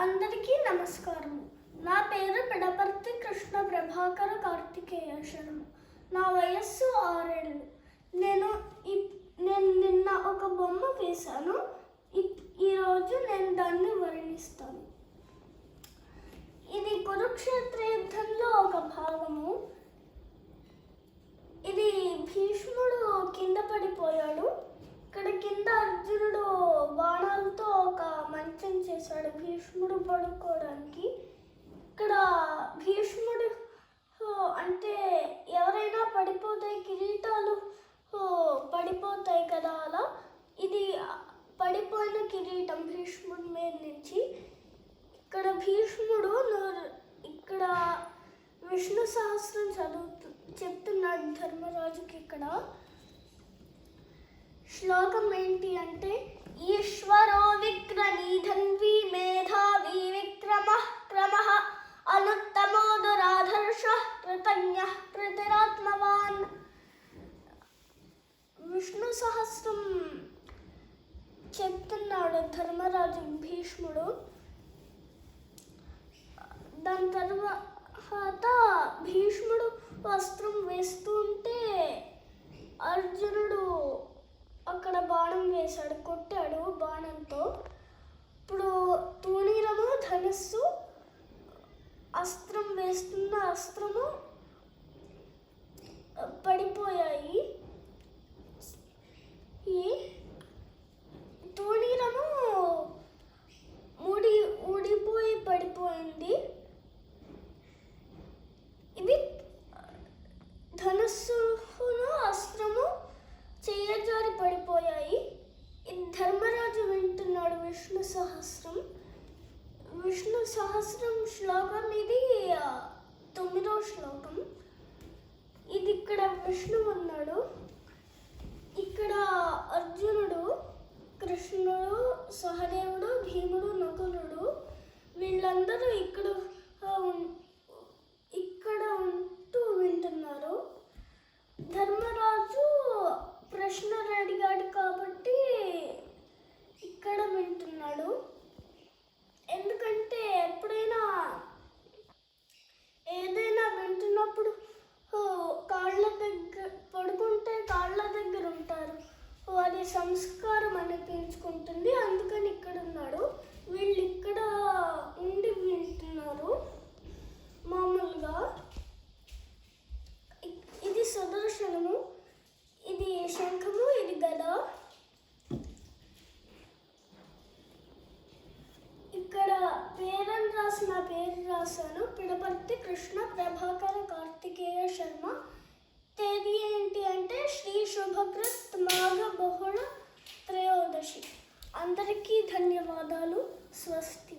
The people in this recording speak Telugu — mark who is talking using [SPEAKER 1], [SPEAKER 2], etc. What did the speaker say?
[SPEAKER 1] అందరికీ నమస్కారం నా పేరు పిడపర్తి కృష్ణ ప్రభాకర కార్తికేయ శర్మ. నా వయస్సు ఆరేళ్ళు. నేను ఇప్- నేను నిన్న ఒక బొమ్మ వేశాను. ఇప్- ఈరోజు నేను దాన్ని వర్ణిస్తాను. ఇది కురుక్షేత్ర యుద్ధంలో ఒక భాగము. ఇది భీష్ముడు కింద పడిపోయాడు. ఇక్కడ కింద అర్జునుడు బాణాలతో ఒక భీష్ముడు పడుకోవడానికి. ఇక్కడ భీష్ముడు అంటే ఎవరైనా పడిపోతాయి కిరీటాలు పడిపోతాయి కదా అలా. ఇది పడిపోయిన కిరీటం భీష్ముడి మీద నుంచి. ఇక్కడ భీష్ముడు ఇక్కడ విష్ణు సహస్రం చదువుతు చెప్తున్నాడు ధర్మరాజుకి ఇక్కడ. శ్లోకం ఏంటి అంటే ఈశ్వరో విక్రమీధన్వి మే దురాధర్ష కృతజ్ఞ ప్రతిరాత్మవాన్ విష్ణు సహస్రం చెప్తున్నాడు ధర్మరాజు భీష్ముడు. దాని తర్వాత భీష్ముడు వస్త్రం వేస్తుంటే అర్జునుడు వేస్తున్న అస్త్రము పడిపోయాయి. ఈ తూణీరము ముడి ఊడిపోయి పడిపోయింది. ఇది ధనుస్సును అస్త్రము చేయజారి పడిపోయాయి. ధర్మరాజు వింటున్నాడు విష్ణు సహస్రం. విష్ణు సహస్రం శ్లోకం ఇది తొమ్మిదవ తొమ్మిదో శ్లోకం. ఇది ఇక్కడ విష్ణు ఉన్నాడు. సంస్కారం అనిపించుకుంటుంది అందుకని ఇక్కడ ఉన్నాడు. వీళ్ళు ఇక్కడ ఉండి వింటున్నారు. మామూలుగా ఇది సుదర్శనము. ఇది శంఖము. ఇది గద. ఇక్కడ పేరని రాసిన పేరు రాశాను. పిడపర్తి కృష్ణ ప్రభాకర కార్తికేయ శర్మ. తేదీ ఏంటి అంటే శ్రీ శుభకృత్ మాఘ బహుళ свасти.